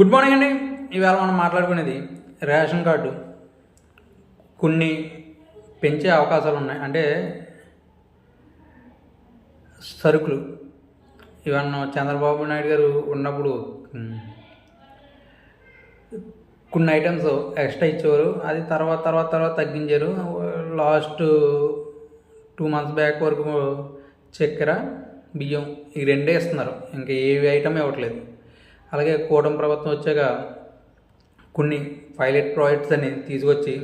Good morning అండి. ఈవేళ మనం మాట్లాడుకునేది రేషన్ కార్డు. కొన్ని పెంచే అవకాశాలు ఉన్నాయి అంటే సరుకులు. ఇవన్న చంద్రబాబు నాయుడు గారు ఉన్నప్పుడు కొన్ని ఐటమ్స్ ఎక్స్ట్రా ఇచ్చేవారు. అది తర్వాత తర్వాత తర్వాత తగ్గించారు. లాస్ట్ టూ మంత్స్ బ్యాక్ వరకు చక్కెర బియ్యం ఈ రెండే ఇస్తున్నారు. ఇంకా ఏ ఐటమ్ ఇవ్వట్లేదు. అలాగే కూటమి ప్రభుత్వం వచ్చాక కొన్ని పైలట్ ప్రాజెక్ట్స్ అని తీసుకొచ్చి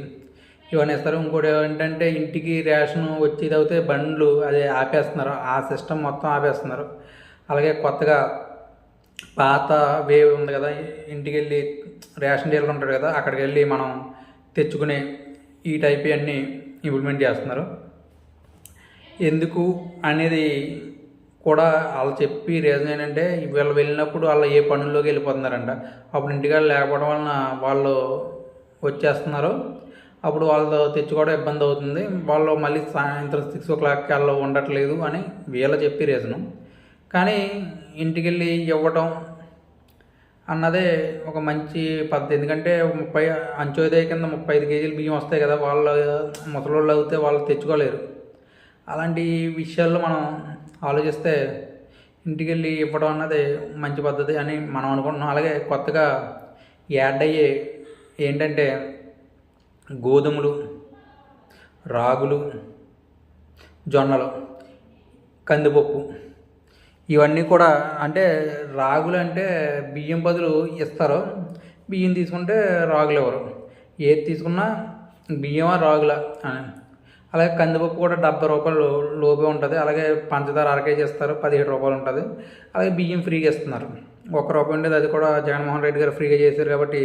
ఇవన్నీ ఇస్తారు. ఇంకోటి ఏంటంటే ఇంటికి రేషన్ వచ్చేది అవుతే బండ్లు అదే ఆపేస్తున్నారు. ఆ సిస్టమ్ మొత్తం ఆపేస్తున్నారు. అలాగే కొత్తగా పాత వేవ్ ఉంది కదా ఇంటికి వెళ్ళి రేషన్ డీలర్ ఉంటాడు కదా అక్కడికి వెళ్ళి మనం తెచ్చుకునే ఈ టైప్ అన్నీ ఇంప్లిమెంట్ చేస్తున్నారు. ఎందుకు అనేది కూడా వాళ్ళు చెప్పి రీజన్ ఏంటంటే వీళ్ళు వెళ్ళినప్పుడు వాళ్ళు ఏ పనుల్లోకి వెళ్ళిపోతున్నారంట. అప్పుడు ఇంటికాడ లేకపోవడం వలన వాళ్ళు వచ్చేస్తున్నారు. అప్పుడు వాళ్ళతో తెచ్చుకోవడం ఇబ్బంది అవుతుంది. వాళ్ళు మళ్ళీ సాయంత్రం సిక్స్ ఓ క్లాక్కి వాళ్ళు ఉండట్లేదు అని వీళ్ళ చెప్పి రీజను కానీ ఇంటికి వెళ్ళి ఇవ్వడం అన్నదే ఒక మంచి పద్ధతి. ఎందుకంటే ముప్పై అంచోదయ కింద ముప్పై ఐదు కేజీలు బియ్యం వస్తాయి కదా వాళ్ళ ముసలోళ్ళు అవుతే వాళ్ళు తెచ్చుకోలేరు. అలాంటి విషయాల్లో మనం ఆలోచిస్తే ఇంటికి వెళ్ళి ఇవ్వడం అన్నది మంచి పద్ధతి అని మనం అనుకుంటున్నాం. అలాగే కొత్తగా యాడ్ అయ్యే ఏంటంటే గోధుమలు రాగులు జొన్నలు కందిపప్పు ఇవన్నీ కూడా అంటే రాగులు అంటే బియ్యం బదులు ఇస్తారు. బియ్యం తీసుకుంటే రాగులు ఎవరు ఏది తీసుకున్నా బియ్యమా రాగులా అని. అలాగే కందిపప్పు కూడా డెబ్బై రూపాయలు లోపే ఉంటుంది. అలాగే పంచదార అరకేజీ ఇస్తారు పదిహేడు రూపాయలు ఉంటుంది. అలాగే బియ్యం ఫ్రీగా ఇస్తున్నారు. ఒక రూపాయి ఉండేది అది కూడా జగన్మోహన్ రెడ్డి గారు ఫ్రీగా చేశారు కాబట్టి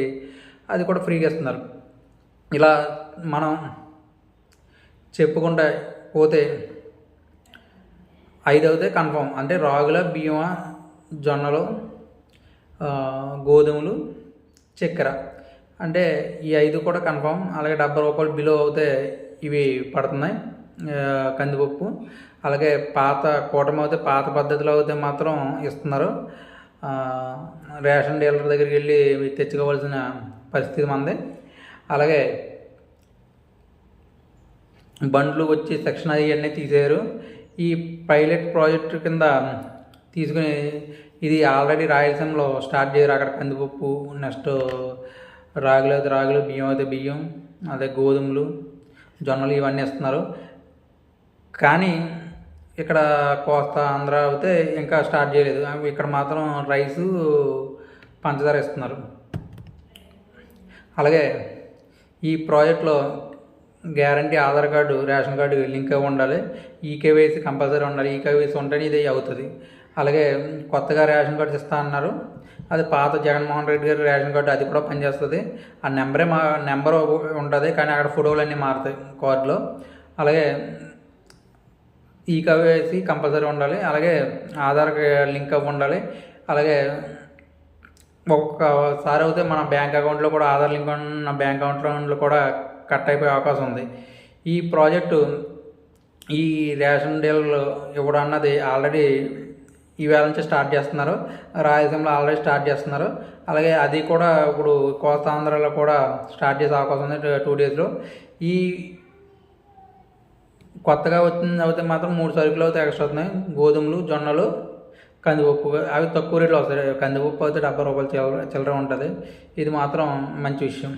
అది కూడా ఫ్రీగా ఇస్తున్నారు. ఇలా మనం చెప్పుకుంటే పోతే ఐదు అవుతే కన్ఫామ్ అంటే రాగుల బియ్యమ జొన్నలు గోధుమలు చక్కెర. అంటే ఈ ఐదు కూడా కన్ఫామ్ అలాగే డెబ్బై రూపాయలు బిలో అవుతే ఇవి పడుతున్నాయి. కందిపప్పు అలాగే పాత కూటమి అయితే పాత పద్ధతిలో అయితే మాత్రం ఇస్తున్నారు. రేషన్ డీలర్ దగ్గరికి వెళ్ళి తెచ్చుకోవాల్సిన పరిస్థితి మంది. అలాగే బండ్లు వచ్చి సెక్షన్ అవన్నీ తీసారు ఈ పైలట్ ప్రాజెక్ట్ కింద తీసుకుని ఇది ఆల్రెడీ రాయలసీమలో స్టార్ట్ చేయరు. అక్కడ కందిపప్పు నెక్స్ట్ రాగులు అయితే రాగులు బియ్యం అయితే బియ్యం అదే గోధుమలు జొన్నలు ఇవన్నీ ఇస్తున్నారు కానీ ఇక్కడ కోస్తా ఆంధ్ర అయితే ఇంకా స్టార్ట్ చేయలేదు. ఇక్కడ మాత్రం రైసు పంచదార ఇస్తున్నారు అలాగే ఈ ప్రాజెక్ట్లో guarantee Aadhaar card ration card link అయి ఉండాలి. ఈకేవైసీ కంపల్సరీ ఉండాలి. ఈకేవైసీ ఉంటేనే ఇది అవుతుంది. అలాగే కొత్తగా రేషన్ కార్డు ఇస్తా అన్నారు. అది పాత జగన్మోహన్ రెడ్డి గారి రేషన్ కార్డు అది కూడా పనిచేస్తుంది. ఆ నెంబరే మా నెంబర్ ఉంటుంది కానీ అక్కడ ఫోటోలు అన్నీ మారుతాయి కార్డులో. అలాగే ఈ కవేసి కంపల్సరీ ఉండాలి. అలాగే ఆధార్ లింక్ అవి ఉండాలి. అలాగే ఒక్కసారి అయితే మన బ్యాంక్ అకౌంట్లో కూడా ఆధార్ లింక్ ఉన్న బ్యాంక్ అకౌంట్లో కూడా కట్ అయిపోయే అవకాశం ఉంది. ఈ ప్రాజెక్టు ఈ రేషన్ డీలర్లు ఇవ్వడం అన్నది ఆల్రెడీ ఈవేళ నుంచి స్టార్ట్ చేస్తున్నారు. రాయలసీమలో ఆల్రెడీ స్టార్ట్ చేస్తున్నారు. అలాగే అది కూడా ఇప్పుడు కోస్తాంధ్రలో కూడా స్టార్ట్ చేసే అవకాశం ఉంది టూ డేస్లో. ఈ కొత్తగా వచ్చింది అయితే మాత్రం మూడు సరుకులు అయితే ఎక్స్ట్రా వస్తున్నాయి. గోధుమలు జొన్నలు కందిపప్పు. అవి తక్కువ రేట్లో వస్తాయి. కందిపప్పు అయితే డెబ్బై రూపాయలు చిల్లర చిల్లర ఉంటుంది. ఇది మాత్రం మంచి విషయం.